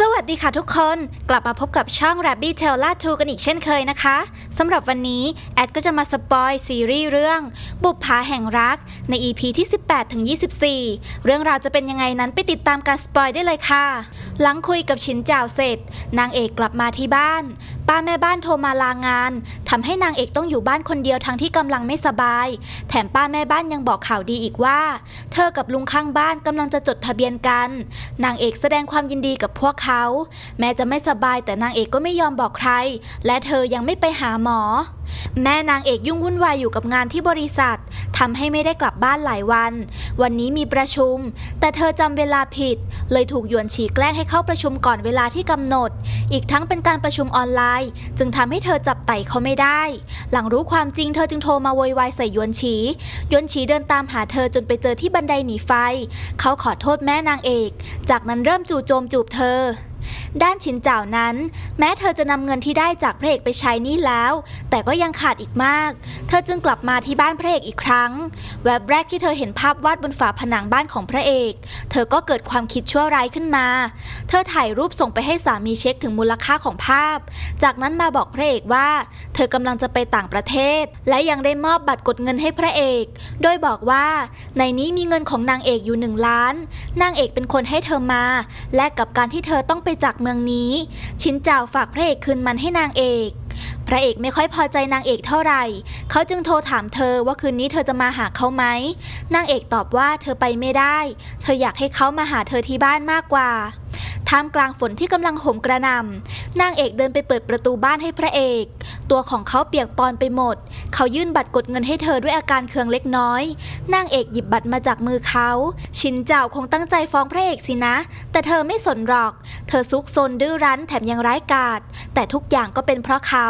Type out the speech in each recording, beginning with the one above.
สวัสดีค่ะทุกคน กลับมาพบกับช่อง Rabbit t ail ล่าทูกันอีกเช่นเคยนะคะสำหรับวันนี้แอดก็จะมาสปอยซีรีส์เรื่อง บุปผาแห่งรัก ใน EP ที่ 18ถึง24 เรื่องราวจะเป็นยังไงนั้นไปติดตามการสปอยได้เลยค่ะ หลังคุยกับชินจ่าวเสร็จ นางเอกกลับมาที่บ้าน ป้าแม่บ้านโทรมาลางานทำให้นางเอกต้องอยู่บ้านคนเดียวทั้งที่กำลังไม่สบาย แถมป้าแม่บ้านยังบอกข่าวดีอีกว่า เธอกับลุงข้างบ้านกำลังจะจดทะเบียนกัน นางเอกแสดงความยินดีกับพวกเขา แม้จะไม่สบายแต่นางเอกก็ไม่ยอมบอกใคร และเธอยังไม่ไปหาหมอ แม่นางเอกยุ่งวุ่นวายอยู่กับงานที่บริษัททำให้ไม่ได้กลับบ้านหลายวัน วันนี้มีประชุม แต่เธอจำเวลาผิด เลยถูกหยวนฉีแกล้งให้เข้าประชุมก่อนเวลาที่กำหนด อีกทั้งเป็นการประชุมออนไลน์จึงทำให้เธอจับไต่เขาไม่ได้ หลังรู้ความจริงเธอจึงโทรมาโวยวายใส่ยวนฉียวนฉีเดินตามหาเธอจนไปเจอที่บันไดหนีไฟ เขาขอโทษแม่นางเอก จากนั้นเริ่มจู่โจมจูบเธอ ด้านชินเจ้านั้น แม้เธอจะนำเงินที่ได้จากพระเอกไปใช้นี้แล้ว แต่ก็ยังขาดอีกมาก เธอจึงกลับมาที่บ้านพระเอกอีกครั้ง แวบแรกที่เธอเห็นภาพวาดบนฝาผนังบ้านของพระเอก เธอก็เกิดความคิดชั่วร้ายขึ้นมา เธอถ่ายรูปส่งไปให้สามีเช็คถึงมูลค่าของภาพ จากนั้นมาบอกพระเอกว่า เธอกำลังจะไปต่างประเทศ และยังได้มอบบัตรกดเงินให้พระเอก โดยบอกว่า ในนี้มีเงินของนางเอกอยู่หนึ่งล้าน นางเอกเป็นคนให้เธอมา และกับการที่เธอต้องไปจากเมืองนี้ ชินเจ้าฝากพระเอกคืนมันให้นางเอก พระเอกไม่ค่อยพอใจนางเอกเท่าไหร่ เขาจึงโทรถามเธอว่าคืนนี้เธอจะมาหาเขาไหม นางเอกตอบว่าเธอไปไม่ได้ เธออยากให้เขามาหาเธอที่บ้านมากกว่า ท่ามกลางฝนที่กำลังโหมกระหน่ำนางเอกเดินไปเปิดประตูบ้านให้พระเอก ตัวของเขาเปียกปอนไปหมด เขายื่นบัตรกดเงินให้เธอด้วยอาการเคืองเล็กน้อย นางเอกหยิบบัตรมาจากมือเขา ชินเจ้าคงตั้งใจฟ้องพระเอกสินะ แต่เธอไม่สนหรอก เธอซุกซนดื้อรั้นแถมยังร้ายกาจแต่ทุกอย่างก็เป็นเพราะเขา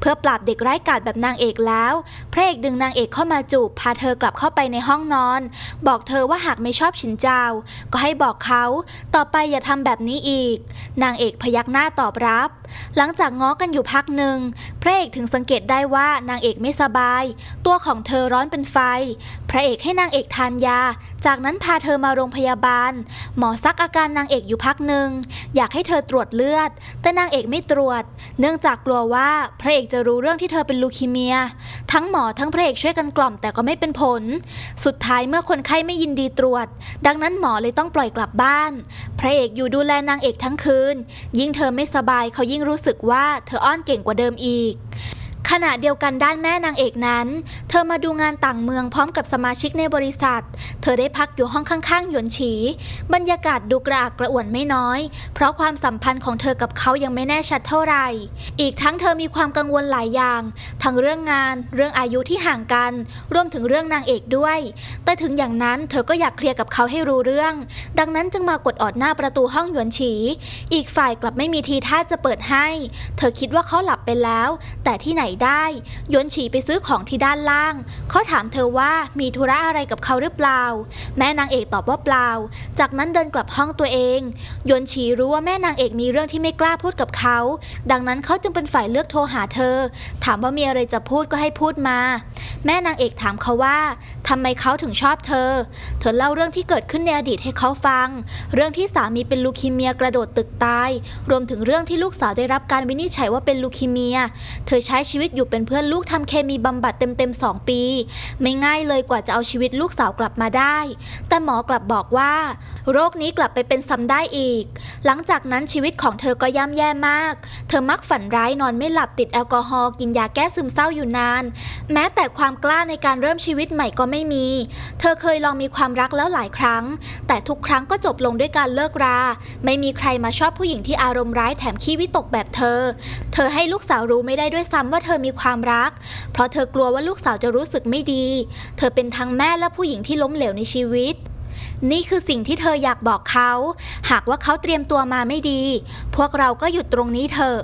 เพื่อปราบเด็กร้ายกาจแบบนางเอกแล้ว พระเอกดึงนางเอกเข้ามาจูบพาเธอกลับเข้าไปในห้องนอน บอกเธอว่าหากไม่ชอบชินเจ้า ก็ให้บอกเขา ต่อไปอย่าทำแบบนี้อีก นางเอกพยักหน้าตอบรับ หลังจากง้อกันอยู่พักหนึ่ง พระเอกถึงสังเกตได้ว่านางเอกไม่สบาย ตัวของเธอร้อนเป็นไฟ พระเอกให้นางเอกทานยาจากนั้นพาเธอมาโรงพยาบาล หมอซักอาการนางเอกอยู่พักหนึ่ง อยากให้เธอตรวจเลือด แต่นางเอกไม่ตรวจ เนื่องจากกลัวว่าพระเอกจะรู้เรื่องที่เธอเป็นลูคีเมีย ทั้งหมอทั้งพระเอกช่วยกันกล่อมแต่ก็ไม่เป็นผล สุดท้ายเมื่อคนไข้ไม่ยินดีตรวจ ดังนั้นหมอเลยต้องปล่อยกลับบ้าน พระเอกอยู่ดูแลนางเอกทั้งคืน ยิ่งเธอไม่สบายเขายิ่งรู้สึกว่าเธออ้อนเก่งกว่าเดิมอีก ขณะเดียวกันด้านแม่นางเอกนั้น เธอมาดูงานต่างเมืองพร้อมกับสมาชิกในบริษัท เธอได้พักอยู่ห้องข้างๆหยวนฉี บรรยากาศดูกระอักกระอ่วนไม่น้อย เพราะความสัมพันธ์ของเธอกับเขายังไม่แน่ชัดเท่าไหร่ อีกทั้งเธอมีความกังวลหลายอย่าง ทั้งเรื่องงาน เรื่องอายุที่ห่างกัน รวมถึงเรื่องนางเอกด้วย แต่ถึงอย่างนั้นเธอก็อยากเคลียร์กับเขาให้รู้เรื่อง ดังนั้นจึงมากดออดหน้าประตูห้องหยวนฉี อีกฝ่ายกลับไม่มีทีท่าจะเปิดให้ เธอคิดว่าเขาหลับไปแล้ว แต่ที่ไหนได้ยวนฉีไปซื้อของที่ด้านล่าง เขาถามเธอว่ามีธุระอะไรกับเขาหรือเปล่า แม่นางเอกตอบว่าเปล่า จากนั้นเดินกลับห้องตัวเองยวนฉีรู้ว่าแม่นางเอกมีเรื่องที่ไม่กล้าพูดกับเขา ดังนั้นเขาจึงเป็นฝ่ายเลือกโทรหาเธอ ถามว่ามีอะไรจะพูดก็ให้พูดมา แม่นางเอกถามเขาว่าทำไมเขาถึงชอบเธอ เธอเล่าเรื่องที่เกิดขึ้นในอดีตให้เขาฟัง เรื่องที่สามีเป็นลูคีเมียกระโดดตึกตาย รวมถึงเรื่องที่ลูกสาวได้รับการวินิจฉัยว่าเป็นลูคีเมีย เธอใช้ชีวิตอยู่เป็นเพื่อนลูกทำเคมีบำบัดเต็มๆ 2 ปี ไม่ง่ายเลยกว่าจะเอาชีวิตลูกสาวกลับมาได้ แต่หมอกลับบอกว่า โรคนี้กลับไปเป็นซ้ำได้อีก หลังจากนั้นชีวิตของเธอก็ย่ำแย่มาก เธอมักฝันร้ายนอนไม่หลับติดแอลกอฮอล์กินยาแก้ซึมเศร้าอยู่นาน แม้แต่ความกล้าในการเริ่มชีวิตใหม่ก็ไม่มี เธอเคยลองมีความรักแล้วหลายครั้ง แต่ทุกครั้งก็จบลงด้วยการเลิกรา ไม่มีใครมาชอบผู้หญิงที่อารมณ์ร้ายแถมขี้วิตกแบบเธอ เธอให้ลูกสาวรู้ไม่ได้ด้วยซ้ำว่าเธอมีความรัก เพราะเธอกลัวว่าลูกสาวจะรู้สึกไม่ดี เธอเป็นทั้งแม่และผู้หญิงที่ล้มเหลวในชีวิต นี่คือสิ่งที่เธออยากบอกเขา หากว่าเขาเตรียมตัวมาไม่ดี พวกเราก็หยุดตรงนี้เถอะ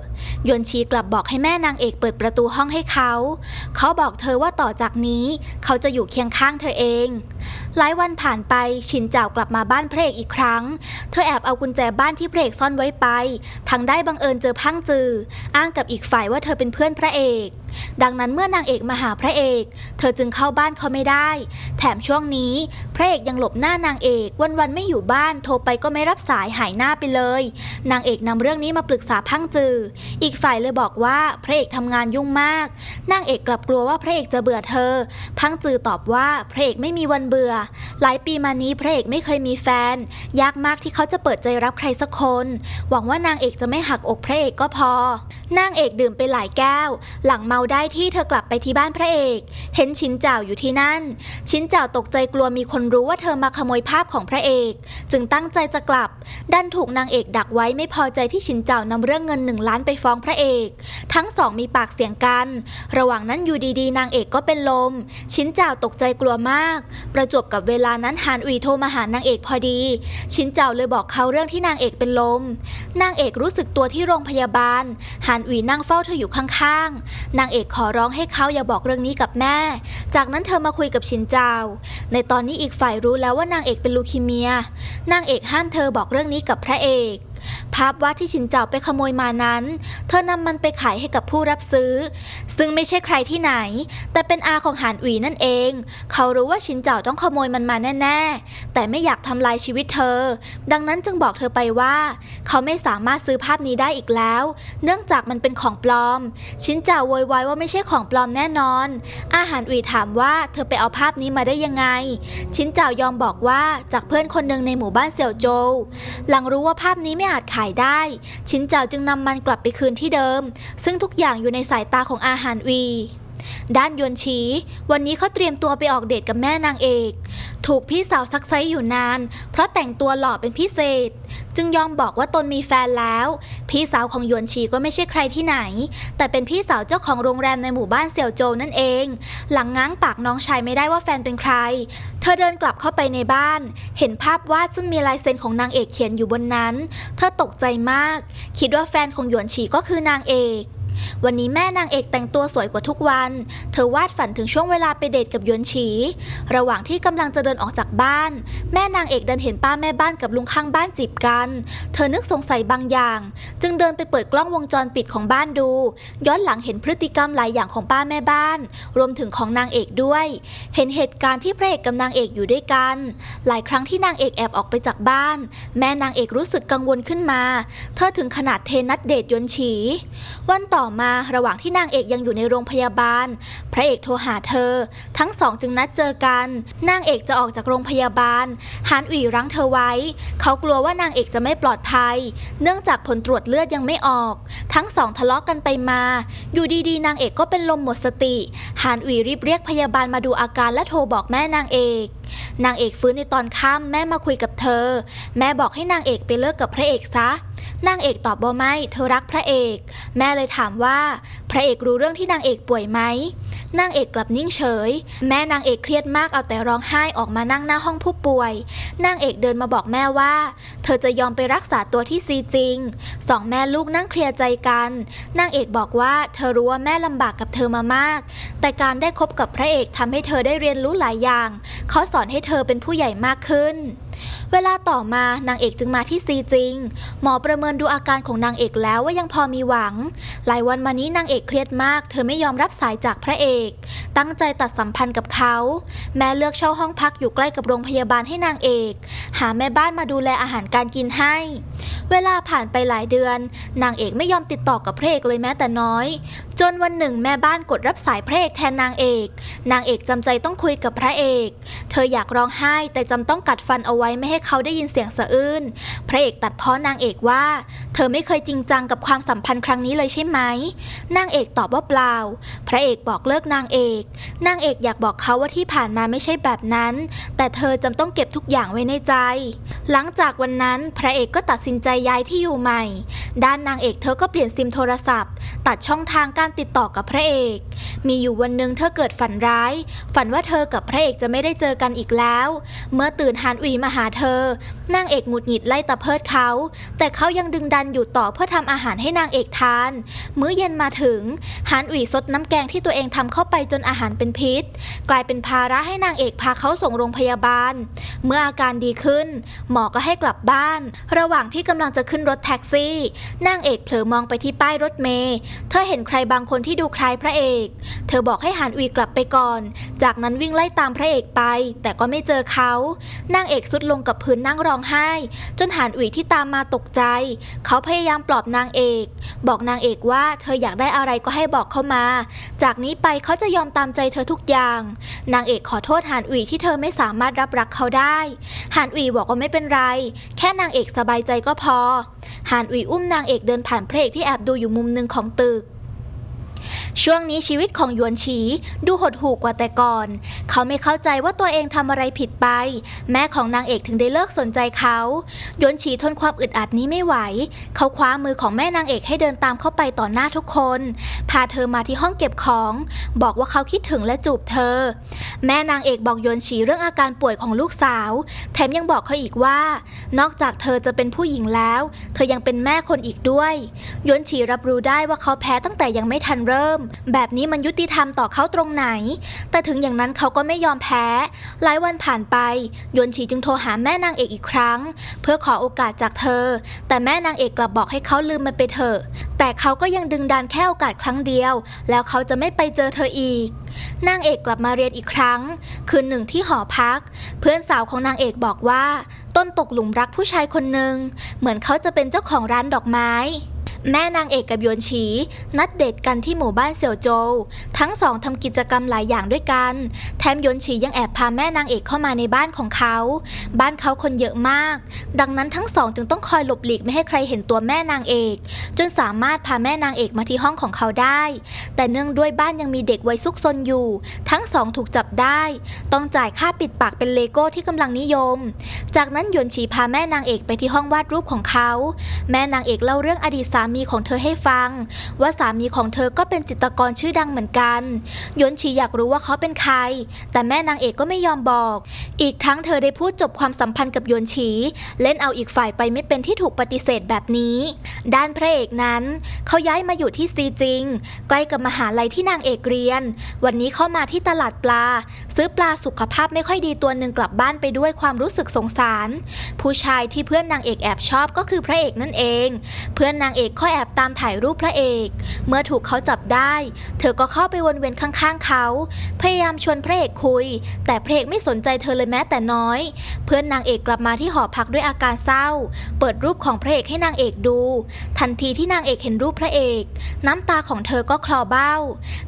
ยวนชีกลับบอกให้แม่นางเอกเปิดประตูห้องให้เขา เขาบอกเธอว่าต่อจากนี้ เขาจะอยู่เคียงข้างเธอเอง หลายวันผ่านไปชินเจ้ากลับมาบ้านพระเอกอีกครั้ง เธอแอบเอากุญแจบ้านที่พระเอกซ่อนไว้ไปทั้งได้บังเอิญเจอพังจือ อ้างกับอีกฝ่ายว่าเธอเป็นเพื่อนพระเอก ดังนั้นเมื่อนางเอกมาหาพระเอก เธอจึงเข้าบ้านเขาไม่ได้ แถมช่วงนี้ พระเอกยังหลบหน้านางเอก วันๆไม่อยู่บ้าน โทรไปก็ไม่รับสายหายหน้าไปเลย นางเอกนำเรื่องนี้มาปรึกษาพังจือ อีกฝ่ายเลยบอกว่าพระเอกทำงานยุ่งมาก นางเอกกลับกลัวว่าพระเอกจะเบื่อเธอ พังจือตอบว่าพระเอกไม่มีวันเบื่อ หลายปีมานี้พระเอกไม่เคยมีแฟน ยากมากที่เขาจะเปิดใจรับใครสักคน หวังว่านางเอกจะไม่หักอกพระเอกก็พอนางเอกดื่มไปหลายแก้ว หลังเมาได้ที่เธอกลับไปที่บ้านพระเอก เห็นชินเจ้าอยู่ที่นั่น ชินเจ้าตกใจกลัวมีคนรู้ว่าเธอมาขโมยภาพของพระเอก จึงตั้งใจจะกลับ ดันถูกนางเอกดักไว้ไม่พอใจที่ชินเจ้านำเรื่องเงินหนึ่งล้านไปฟ้องพระเอก ทั้งสองมีปากเสียงกัน ระหว่างนั้นอยู่ดีๆ นางเอกก็เป็นลม ชินเจ้าตกใจกลัวมาก ประจวบกับเวลานั้นฮานอุยโทรมาหานางเอกพอดี ชินเจ้าเลยบอกเขาเรื่องที่นางเอกเป็นลม นางเอกรู้สึกตัวที่โรงพยาบาลฮานอุยนั่งเฝ้าเธออยู่ข้างๆนางางเอกขอร้องให้เขาอย่าบอกเรื่องนี้กับแม่ จากนั้นเธอมาคุยกับชินเจ้าในตอนนี้อีกฝ่ายรู้แล้วว่านางเอกเป็นลูคีเมีย นางเอกห้ามเธอบอกเรื่องนี้กับพระเอก ภาพวาดที่ชินเจ้าไปขโมยมานั้น เธอนำมันไปขายให้กับผู้รับซื้อ ซึ่งไม่ใช่ใครที่ไหน แต่เป็นอาของหานอุ๋ยนั่นเอง เขารู้ว่าชินเจ้าต้องขโมยมันมาแน่ ๆ แต่ไม่อยากทำลายชีวิตเธอ ดังนั้นจึงบอกเธอไปว่า เขาไม่สามารถซื้อภาพนี้ได้อีกแล้ว เนื่องจากมันเป็นของปลอม ชินเจ้าโวยวายว่าไม่ใช่ของปลอมแน่นอน อาหารอุ๋ยถามว่าเธอไปเอาภาพนี้มาได้ยังไง ชินเจ้ายอมบอกว่าจากเพื่อนคนหนึ่งในหมู่บ้านเสี่ยวโจวหลังรู้ว่าภาพนี้ไม่อาจขายได้ ชินเจ้าจึงนำมันกลับไปคืนที่เดิม ซึ่งทุกอย่างอยู่ในสายตาของอาหารวี ด้านยวนชี วันนี้เขาเตรียมตัวไปออกเดทกับแม่นางเอก ถูกพี่สาวซักไซอยู่นาน เพราะแต่งตัวหล่อเป็นพิเศษ จึงยอมบอกว่าตนมีแฟนแล้ว พี่สาวของยวนชีก็ไม่ใช่ใครที่ไหน แต่เป็นพี่สาวเจ้าของโรงแรมในหมู่บ้านเสี่ยวโจวนั่นเอง หลังง้างปากน้องชายไม่ได้ว่าแฟนเป็นใคร เธอเดินกลับเข้าไปในบ้าน เห็นภาพวาดซึ่งมีลายเซ็นของนางเอกเขียนอยู่บนนั้น เธอตกใจมาก คิดว่าแฟนของหยวนฉีก็คือนางเอก วันนี้แม่นางเอกแต่งตัวสวยกว่าทุกวัน เธอวาดฝันถึงช่วงเวลาไปเดทกับยวนฉี ระหว่างที่กำลังจะเดินออกจากบ้าน แม่นางเอกดินเห็นป้าแม่บ้านกับลุงข้างบ้านจีบกัน เธอนึกสงสัยบางอย่าง จึงเดินไปเปิดกล้องวงจรปิดของบ้านดู ย้อนหลังเห็นพฤติกรรมหลายอย่างของป้าแม่บ้าน รวมถึงของนางเอกด้วย เห็นเหตุการณ์ที่พระเอกกับนางเอกอยู่ด้วยกัน หลายครั้งที่นางเอกแอบออกไปจากบ้าน แม่นางเอกรู้สึกกังวลขึ้นมา เธอถึงขนาดเทนัดเดทยวนฉี วันต่อมาระหว่างที่นางเอกยังอยู่ในโรงพยาบาล พระเอกโทรหาเธอ ทั้งสองจึงนัดเจอกัน นางเอกจะออกจากโรงพยาบาลฮานอุ๋ยรั้งเธอไว้ เขากลัวว่านางเอกจะไม่ปลอดภัย เนื่องจากผลตรวจเลือดยังไม่ออก ทั้งสองทะเลาะกันไปมา อยู่ดีๆ นางเอกก็เป็นลมหมดสติฮานอุ๋ยรีบเรียกพยาบาลมาดูอาการและโทรบอกแม่นางเอกนางเอกฟื้นในตอนค่ำแม่มาคุยกับเธอ แม่บอกให้นางเอกไปเลิกกับพระเอกซะ นางเอกตอบว่าไม่ เธอรักพระเอก แม่เลยถามว่า พระเอกรู้เรื่องที่นางเอกป่วยไหม นางเอกกลับนิ่งเฉย แม่นางเอกเครียดมากเอาแต่ร้องไห้ออกมานั่งหน้าห้องผู้ป่วย นางเอกเดินมาบอกแม่ว่า เธอจะยอมไปรักษาตัวที่ซีจริง สองแม่ลูกนั่งเคลียร์ใจกัน นางเอกบอกว่า เธอรู้ว่าแม่ลำบากกับเธอมามาก แต่การได้คบกับพระเอกทำให้เธอได้เรียนรู้หลายอย่าง เขาสอนให้เธอเป็นผู้ใหญ่มากขึ้น เวลาต่อมานางเอกจึงมาที่ซีจริง หมอประเมินดูอาการของนางเอกแล้วว่ายังพอมีหวัง หลายวันมานี้นางเอกเครียดมาก เธอไม่ยอมรับสายจากพระเอก ตั้งใจตัดสัมพันธ์กับเขา แม่เลือกเช่าห้องพักอยู่ใกล้กับโรงพยาบาลให้นางเอก หาแม่บ้านมาดูแลอาหารการกินให้ เวลาผ่านไปหลายเดือน นางเอกไม่ยอมติดต่อกับพระเอกเลยแม้แต่น้อย จนวันหนึ่งแม่บ้านกดรับสายพระเอกแทนนางเอก นางเอกจำใจต้องคุยกับพระเอก เธออยากร้องไห้แต่จำต้องกัดฟันเอาไว้ไม่ให้เขาได้ยินเสียงสะอื้น พระเอกตัดพ้อนางเอกว่า เธอไม่เคยจริงจังกับความสัมพันธ์ครั้งนี้เลยใช่ไหม นางเอกตอบว่าเปล่า พระเอกบอกเลิกนางเอก นางเอกอยากบอกเขาว่าที่ผ่านมาไม่ใช่แบบนั้น แต่เธอจำต้องเก็บทุกอย่างไว้ในใจ หลังจากวันนั้นพระเอกก็ตัดสินใจย้ายที่อยู่ใหม่ ด้านนางเอกเธอก็เปลี่ยนซิมโทรศัพท์ ตัดช่องทางการติดต่อกับพระเอก มีอยู่วันหนึ่งเธอเกิดฝันร้าย ฝันว่าเธอกับพระเอกจะไม่ได้เจอกันอีกแล้ว เมื่อตื่นฮานอุยมาหาเธอนางเอกหงุดหงิดไล่ตะเพิดเขา แต่เขายังดึงดันอยู่ต่อเพื่อทำอาหารให้นางเอกทาน มื้อเย็นมาถึงหานอุ๋ยซดน้ำแกงที่ตัวเองทำเข้าไปจนอาหารเป็นพิษ กลายเป็นภาระให้นางเอกพาเขาส่งโรงพยาบาล เมื่ออาการดีขึ้น หมอก็ให้กลับบ้าน ระหว่างที่กำลังจะขึ้นรถแท็กซี่ นางเอกเผลอมองไปที่ป้ายรถเมล์เธอเห็นใครบางคนที่ดูคล้ายพระเอก เธอบอกให้หานอุ๋ยกลับไปก่อน จากนั้นวิ่งไล่ตามพระเอกไป แต่ก็ไม่เจอเขา นางเอกสุดลงกับพื้นนั่งร้องไห้ จนหานอุ๋ยที่ตามมาตกใจ เขาพยายามปลอบนางเอก บอกนางเอกว่าเธออยากได้อะไรก็ให้บอกเขามา จากนี้ไปเขาจะยอมตามใจเธอทุกอย่าง นางเอกขอโทษหานอุ๋ยที่เธอไม่สามารถรับรักเขาได้หานอุ๋ยบอกว่าไม่เป็นไร แค่นางเอกสบายใจก็พอหานอุ๋ยอุ้มนางเอกเดินผ่านพระเอกที่แอบดูอยู่มุมหนึ่งของตึก ช่วงนี้ชีวิตของหยวนฉีดูหดหู่กว่าแต่ก่อน เขาไม่เข้าใจว่าตัวเองทำอะไรผิดไป แม่ของนางเอกถึงได้เลิกสนใจเขาหยวนฉีทนความอึดอัดนี้ไม่ไหว เขาคว้ามือของแม่นางเอกให้เดินตามเข้าไปต่อหน้าทุกคน พาเธอมาที่ห้องเก็บของ บอกว่าเขาคิดถึงและจูบเธอ แม่นางเอกบอกหยวนฉีเรื่องอาการป่วยของลูกสาว แถมยังบอกเขาอีกว่า นอกจากเธอจะเป็นผู้หญิงแล้ว เธอยังเป็นแม่คนอีกด้วยหยวนฉีรับรู้ได้ว่าเขาแพ้ตั้งแต่ยังไม่ทันเริ่มแบบนี้มันยุติธรรมต่อเขาตรงไหน แต่ถึงอย่างนั้นเขาก็ไม่ยอมแพ้ หลายวันผ่านไปยวนฉีจึงโทรหาแม่นางเอกอีกครั้ง เพื่อขอโอกาสจากเธอ แต่แม่นางเอกกลับบอกให้เขาลืมมันไปเถอะ แต่เขาก็ยังดึงดันแค่โอกาสครั้งเดียว แล้วเขาจะไม่ไปเจอเธออีก นางเอกกลับมาเรียนอีกครั้ง คืนหนึ่งที่หอพัก เพื่อนสาวของนางเอกบอกว่า ต้นตกหลุมรักผู้ชายคนหนึ่งเหมือนเขาจะเป็นเจ้าของร้านดอกไม้ แม่นางเอกกับยวนฉีนัดเดทกันที่หมู่บ้านเสี่ยวโจวทั้งสองทำกิจกรรมหลายอย่างด้วยกัน แถมยวนฉียังแอบพาแม่นางเอกเข้ามาในบ้านของเขา บ้านเขาคนเยอะมาก ดังนั้นทั้งสองจึงต้องคอยหลบหลีกไม่ให้ใครเห็นตัวแม่นางเอก จนสามารถพาแม่นางเอกมาที่ห้องของเขาได้ แต่เนื่องด้วยบ้านยังมีเด็กวัยซุกซนอยู่ ทั้งสองถูกจับได้ ต้องจ่ายค่าปิดปากเป็นเลโก้ที่กำลังนิยม จากนั้นยวนฉีพาแม่นางเอกไปที่ห้องวาดรูปของเขา แม่นางเอกเล่าเรื่องอดีตสามีีของเธอให้ฟัง ว่าสามีของเธอก็เป็นจิตรกรชื่อดังเหมือนกันยนฉีอยากรู้ว่าเขาเป็นใคร แต่แม่นางเอกก็ไม่ยอมบอก อีกทั้งเธอได้พูดจบความสัมพันธ์กับยนฉีเล่นเอาอีกฝ่ายไปไม่เป็นที่ถูกปฏิเสธแบบนี้ ด้านพระเอกนั้น เขาย้ายมาอยู่ที่ซีจิง ใกล้กับมหาลัยที่นางเอกเรียน วันนี้เข้ามาที่ตลาดปลา ซื้อปลาสุขภาพไม่ค่อยดีตัวหนึ่งกลับบ้านไปด้วยความรู้สึกสงสาร ผู้ชายที่เพื่อนนางเอกแอบชอบก็คือพระเอกนั่นเอง เพื่อนนางเอกค่อยแอบตามถ่ายรูปพระเอก เมื่อถูกเขาจับได้ เธอก็เข้าไปวนเวียนข้างๆเขา พยายามชวนพระเอกคุย แต่พระเอกไม่สนใจเธอเลยแม้แต่น้อย เพื่อนนางเอกกลับมาที่หอพักด้วยอาการเศร้า เปิดรูปของพระเอกให้นางเอกดู ทันทีที่นางเอกเห็นรูปพระเอก น้ำตาของเธอก็คลอเบ้า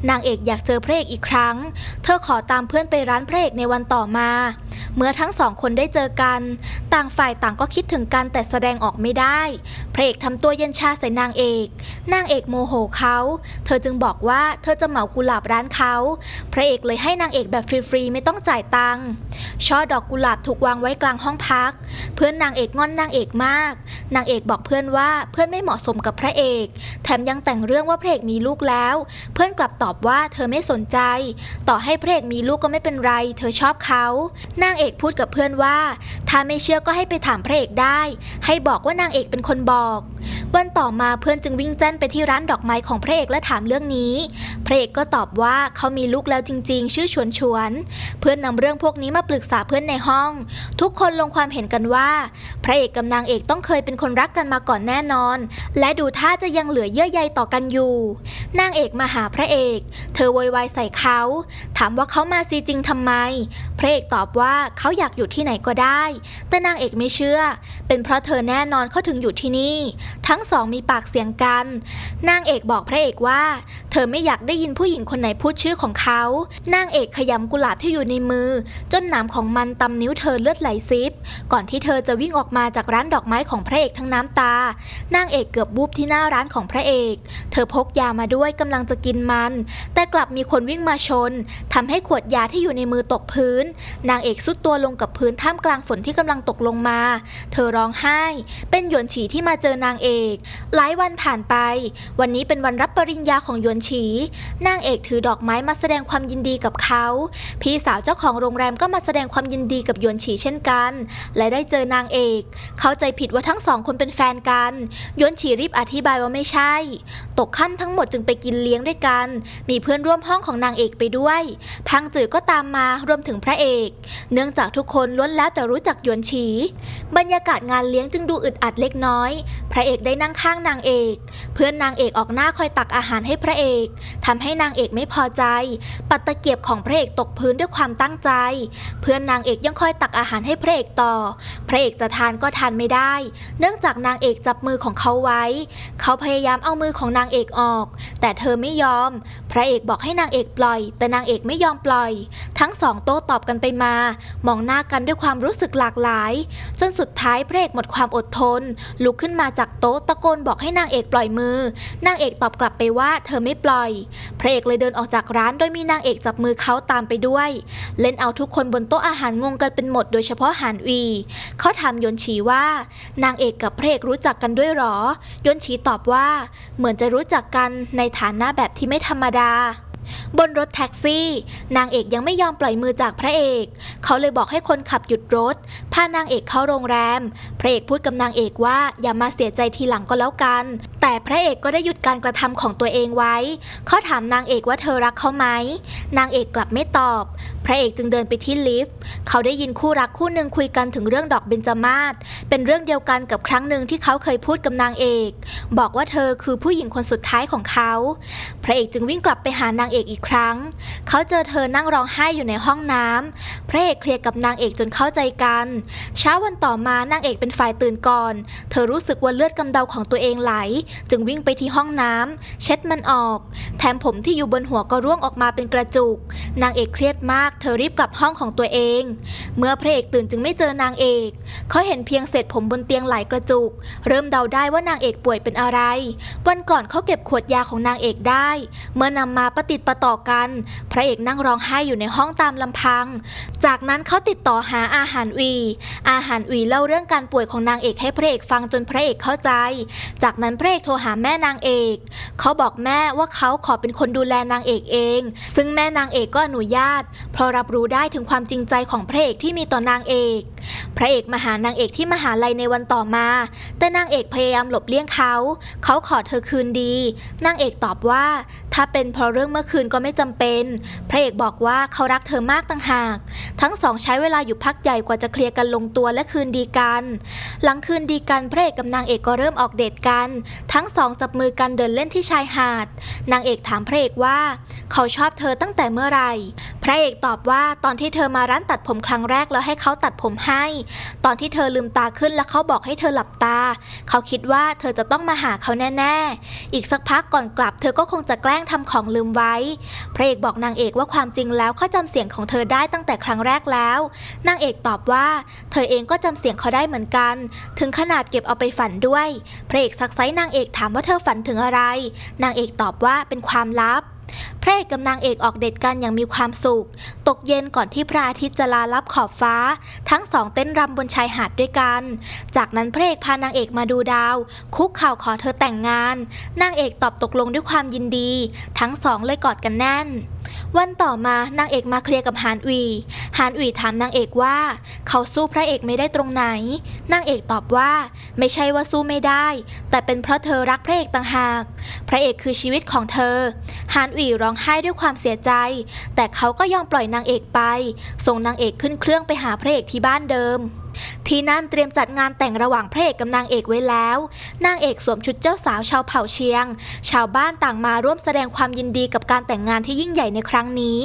นางเอกอยากเจอพระเอกอีกครั้ง เธอขอตามเพื่อนไปร้านพระเอกในวันต่อมา เมื่อทั้งสองคนได้เจอกัน ต่างฝ่ายต่างก็คิดถึงกันแต่แสดงออกไม่ได้ พระเอกทำตัวเย็นชาใส่นางเอก นางเอกโมโหเขา เธอจึงบอกว่าเธอจะเหมากุหลาบร้านเขา พระเอกเลยให้นางเอกแบบฟรีๆไม่ต้องจ่ายตังค์ ช่อดอกกุหลาบถูกวางไว้กลางห้องพัก เพื่อนนางเอกงอนนางเอกมาก นางเอกบอกเพื่อนว่าเพื่อนไม่เหมาะสมกับพระเอก แถมยังแต่งเรื่องว่าพระเอกมีลูกแล้ว เพื่อนกลับตอบว่าเธอไม่สนใจ ต่อให้พระเอกมีลูกก็ไม่เป็นไร เธอชอบเขา นางเอกพูดกับเพื่อนว่า ถ้าไม่เชื่อก็ให้ไปถามพระเอกได้ ให้บอกว่านางเอกเป็นคนบอก วันต่อมาเพื่อนจึงวิ่งแจ้นไปที่ร้านดอกไม้ของพระเอกและถามเรื่องนี้ พระเอกก็ตอบว่าเขามีลูกแล้วจริง ๆ ชื่อชวนชวน เพื่อนนำเรื่องพวกนี้มาปรึกษาเพื่อนในห้อง ทุกคนลงความเห็นกันว่า พระเอกกับนางเอกต้องเคยเป็นคนรักกันมาก่อนแน่นอน และดูท่าจะยังเหลือเยื่อใยต่อกันอยู่ นางเอกมาหาพระเอก เธอโวยวายใส่เขา ถามว่าเขามาซีจริงทำไม พระเอกตอบว่าเขาอยากอยู่ที่ไหนก็ได้ แต่นางเอกไม่เชื่อ เป็นเพราะเธอแน่นอนเขาถึงอยู่ที่นี่ ทั้งสองมีปากเสียงกัน นางเอกบอกพระเอกว่า เธอไม่อยากได้ยินผู้หญิงคนไหนพูดชื่อของเขา นางเอกขยำกุหลาบที่อยู่ในมือ จนหนามของมันตำนิ้วเธอเลือดไหลซิบ ก่อนที่เธอจะวิ่งออกมาจากร้านดอกไม้ของพระเอกทั้งน้ำตา นางเอกเกือบบูบที่หน้าร้านของพระเอก เธอพกยามาด้วยกำลังจะกินมัน แต่กลับมีคนวิ่งมาชนทำให้ขวดยาที่อยู่ในมือตกพื้น นางเอกสุดตัวลงกับพื้นท่ามกลางฝนที่กำลังตกลงมา เธอร้องไห้ เป็นหยวนฉีที่มาเจอนางเอก หลายายวันผ่านไป วันนี้เป็นวันรับปริญญาของยวนฉี นางเอกถือดอกไม้มาแสดงความยินดีกับเขา พี่สาวเจ้าของโรงแรมก็มาแสดงความยินดีกับยวนฉีเช่นกัน และได้เจอนางเอก เข้าใจผิดว่าทั้งสองคนเป็นแฟนกันยวนฉีรีบอธิบายว่าไม่ใช่ ตกค่ำทั้งหมดจึงไปกินเลี้ยงด้วยกัน มีเพื่อนร่วมห้องของนางเอกไปด้วย พังจือก็ตามมารวมถึงพระเอก เนื่องจากทุกคนล้วนแล้วแต่รู้จักยวนฉี บรรยากาศงานเลี้ยงจึงดูอึดอัดเล็กน้อย พระเอกได้นั่งข้างนางเอก เพื่อนนางเอกออกหน้าคอยตักอาหารให้พระเอกทำให้นางเอกไม่พอใจ ปัดตะเกียบของพระเอกตกพื้นด้วยความตั้งใจ เพื่อนนางเอกยังคอยตักอาหารให้พระเอกต่อ พระเอกจะทานก็ทานไม่ได้ เนื่องจากนางเอกจับมือของเขาไว้ เขาพยายามเอามือของนางเอกออก แต่เธอไม่ยอม พระเอกบอกให้นางเอกปล่อย แต่นางเอกไม่ยอมปล่อย ทั้งสองโต้ตอบกันไปมา มองหน้ากันด้วยความรู้สึกหลากหลาย จนสุดท้ายพระเอกหมดความอดทน ลุกขึ้นมาจากโต๊ะตะโกนบอกให้นางเอกปล่อยมือ นางเอกตอบกลับไปว่าเธอไม่ปล่อย พระเอกเลยเดินออกจากร้านโดยมีนางเอกจับมือเขาตามไปด้วย เล่นเอาทุกคนบนโต๊ะอาหารงงกันเป็นหมดโดยเฉพาะหานวี เขาถามยนชีว่า นางเอกกับพระเอกรู้จักกันด้วยหรอ ยนชีตอบว่า เหมือนจะรู้จักกันในฐานะแบบที่ไม่ธรรมดา บนรถแท็กซี่ นางเอกยังไม่ยอมปล่อยมือจากพระเอก เขาเลยบอกให้คนขับหยุดรถ พานางเอกเข้าโรงแรม พระเอกพูดกับนางเอกว่าอย่ามาเสียใจทีหลังก็แล้วกัน แต่พระเอกก็ได้หยุดการกระทำของตัวเองไว้ เขาถามนางเอกว่าเธอรักเขาไหม นางเอกกลับไม่ตอบ พระเอกจึงเดินไปที่ลิฟต์ เขาได้ยินคู่รักคู่หนึ่งคุยกันถึงเรื่องดอกเบญจมาศ เป็นเรื่องเดียวกันกับครั้งหนึ่งที่เขาเคยพูดกับนางเอก บอกว่าเธอคือผู้หญิงคนสุดท้ายของเขา พระเอกจึงวิ่งกลับไปหานางเอกอีกครั้ง เขาเจอเธอนั่งร้องไห้อยู่ในห้องน้ำพระเอกเคลียร์กับนางเอกจนเข้าใจกัน เช้าวันต่อมานางเอกเป็นฝ่ายตื่นก่อน เธอรู้สึกว่าเลือดกำเดาของตัวเองไหล จึงวิ่งไปที่ห้องน้ำเช็ดมันออก แถมผมที่อยู่บนหัวก็ร่วงออกมาเป็นกระจุก นางเอกเครียดมาก เธอรีบกลับห้องของตัวเอง เมื่อพระเอกตื่นจึงไม่เจอนางเอกเขาเห็นเพียงเศษผมบนเตียงไหลกระจุก เริ่มเดาได้ว่านางเอกป่วยเป็นอะไร วันก่อนเขาเก็บขวดยาของนางเอกได้ เมื่อนำมาประติดประต่อกัน พระเอกนั่งร้องไห้อยู่ในห้องตามลำพัง จากนั้นเขาติดต่อหาอาหารวี อาหารวีเล่าเรื่องการป่วยของนางเอกให้พระเอกฟังจนพระเอกเข้าใจ จากนั้นพระเอกโทรหาแม่นางเอก เขาบอกแม่ว่าเขาขอเป็นคนดูแลนางเอกเอง ซึ่งแม่นางเอกก็อนุญาต เพราะรับรู้ได้ถึงความจริงใจของพระเอกที่มีต่อนางเอก พระเอกมาหานางเอกที่มหาลัยในวันต่อมา แต่นางเอกพยายามหลบเลี่ยงเขา เขาขอเธอคืนดี นางเอกตอบว่า ถ้าเป็นเพราะเรื่องเมื่อคืนก็ไม่จำเป็น พระเอกบอกว่าเขารักเธอมากต่างหาก ทั้งสองใช้เวลาอยู่พักใหญ่กว่าจะเคลียร์กันลงตัวและคืนดีกัน หลังคืนดีกันพระเอกกับนางเอกก็เริ่มออกเดทกัน ทั้งสองจับมือกันเดินเล่นที่ชายหาด นางเอกถามพระเอกว่า เขาชอบเธอตั้งแต่เมื่อไหร่ พระเอกตอบว่าตอนที่เธอมาร้านตัดผมครั้งแรกแล้วให้เขาตัดผมให้ ตอนที่เธอลืมตาขึ้นแล้วเขาบอกให้เธอหลับตา เขาคิดว่าเธอจะต้องมาหาเขาแน่ ๆ อีกสักพักก่อนกลับเธอก็คงจะแกล้งทำของลืมไว้พระเอกบอกนางเอกว่าความจริงแล้วเขาจำเสียงของเธอได้ตั้งแต่ครั้งแรกแล้ว นางเอกตอบว่า เธอเองก็จำเสียงเขาได้เหมือนกัน ถึงขนาดเก็บเอาไปฝันด้วย พระเอกซักไซนางเอกถามว่าเธอฝันถึงอะไร นางเอกตอบว่าเป็นความลับ พระเอกกับนางเอกออกเดทกันอย่างมีความสุข ตกเย็นก่อนที่พระอาทิตย์จะลาลับขอบฟ้า ทั้งสองเต้นรำบนชายหาดด้วยกัน จากนั้นพระเอกพานางเอกมาดูดาว คุกเข่าขอเธอแต่งงาน นางเอกตอบตกลงด้วยความยินดี ทั้งสองเลยกอดกันแน่น วันต่อมานางเอกมาเคลียร์กับฮานอุยฮานอุยถามนางเอกว่า เขาสู้พระเอกไม่ได้ตรงไหน นางเอกตอบว่า ไม่ใช่ว่าสู้ไม่ได้ แต่เป็นเพราะเธอรักพระเอกต่างหาก พระเอกคือชีวิตของเธอฮานยร้องไห้ด้วยความเสียใจ แต่เขาก็ยอมปล่อยนางเอกไป ส่งนางเอกขึ้นเครื่องไปหาพระเอกที่บ้านเดิม ที่นั่นเตรียมจัดงานแต่งระหว่างพระเอกกับนางเอกไว้แล้ว นางเอกสวมชุดเจ้าสาวชาวเผ่าเชียง ชาวบ้านต่างมาร่วมแสดงความยินดีกับการแต่งงานที่ยิ่งใหญ่ในครั้งนี้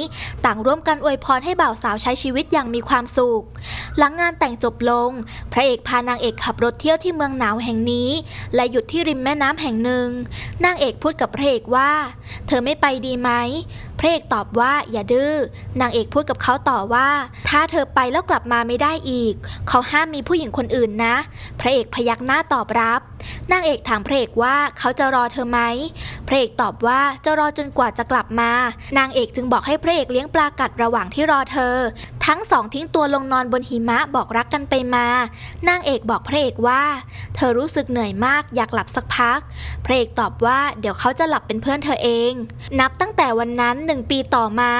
ต่างร่วมกันอวยพรให้บ่าวสาวใช้ชีวิตอย่างมีความสุข หลังงานแต่งจบลง พระเอกพานางเอกขับรถเที่ยวที่เมืองหนาวแห่งนี้ และหยุดที่ริมแม่น้ำแห่งหนึ่ง นางเอกพูดกับพระเอกว่า เธอไม่ไปดีไหมพระเอกตอบว่าอย่าดื้อนางเอกพูดกับเขาต่อว่า ถ้าเธอไปแล้วกลับมาไม่ได้อีก เขาห้ามมีผู้หญิงคนอื่นนะ พระเอกพยักหน้าตอบรับ นางเอกถามพระเอกว่าเขาจะรอเธอไหมพระเอกตอบว่าจะรอจนกว่าจะกลับมา นางเอกจึงบอกให้พระเอกเลี้ยงปลากัดระหว่างที่รอเธอ ทั้งสองทิ้งตัวลงนอนบนหิมะบอกรักกันไปมา นางเอกบอกพระเอกว่า เธอรู้สึกเหนื่อยมากอยากหลับสักพัก พระเอกตอบว่าเดี๋ยวเขาจะหลับเป็นเพื่อนเธอเอง นับตั้งแต่วันนั้นหนึ่งปีต่อมา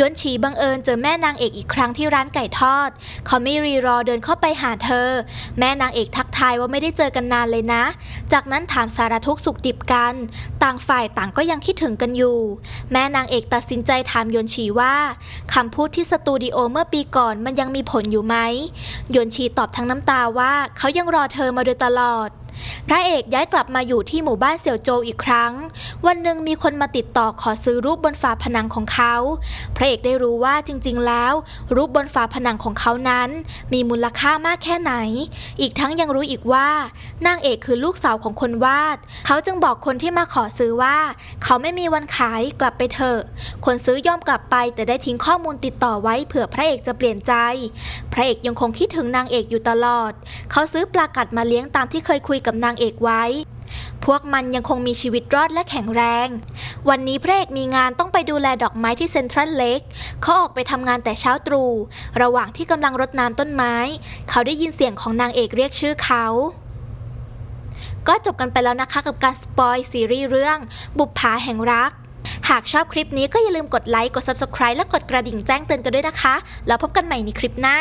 ยนฉีบังเอิญเจอแม่นางเอกอีกครั้งที่ร้านไก่ทอด เขาไม่รีรอเดินเข้าไปหาเธอ แม่นางเอกทักทายว่าไม่ได้เจอกันนานเลยนะ จากนั้นถามสารทุกข์สุขดิบกัน ต่างฝ่ายต่างก็ยังคิดถึงกันอยู่ แม่นางเอกตัดสินใจถามยนฉีว่าคำพูดที่สตูดิโอเมื่อปีก่อนมันยังมีผลอยู่ไหม ยวนฉีตอบทั้งน้ำตาว่าเขายังรอเธอมาโดยตลอด พระเอกย้ายกลับมาอยู่ที่หมู่บ้านเสี่ยวโจวอีกครั้ง วันหนึ่งมีคนมาติดต่อขอซื้อรูปบนฝาผนังของเขา พระเอกได้รู้ว่าจริง ๆ แล้ว รูปบนฝาผนังของเขานั้น มีมูลค่ามากแค่ไหน อีกทั้งยังรู้อีกว่านางเอกคือลูกสาวของคนวาด เขาจึงบอกคนที่มาขอซื้อว่า เขาไม่มีวันขายกลับไปเถอะ คนซื้อยอมกลับไป แต่ได้ทิ้งข้อมูลติดต่อไว้เผื่อพระเอกจะเปลี่ยนใจ พระเอกยังคงคิดถึงนางเอกอยู่ตลอด เขาซื้อปลากัดมาเลี้ยงตามที่เคยคุยกับนางเอกไว้ พวกมันยังคงมีชีวิตรอดและแข็งแรง วันนี้พระเอกมีงานต้องไปดูแลดอกไม้ที่เซ็นทรัลเลกเขาออกไปทำงานแต่เช้าตรู่ ระหว่างที่กำลังรดน้ำต้นไม้ เขาได้ยินเสียงของนางเอกเรียกชื่อเขาก็จบกันไปแล้วนะคะกับการสปอยซีรีส์เรื่อง บุปผาแห่งรัก หากชอบคลิปนี้ก็อย่าลืมกดไลค์ กด Subscribe และกดกระดิ่งแจ้งเตือนกันด้วยนะคะ แล้วพบกันใหม่ในคลิปหน้า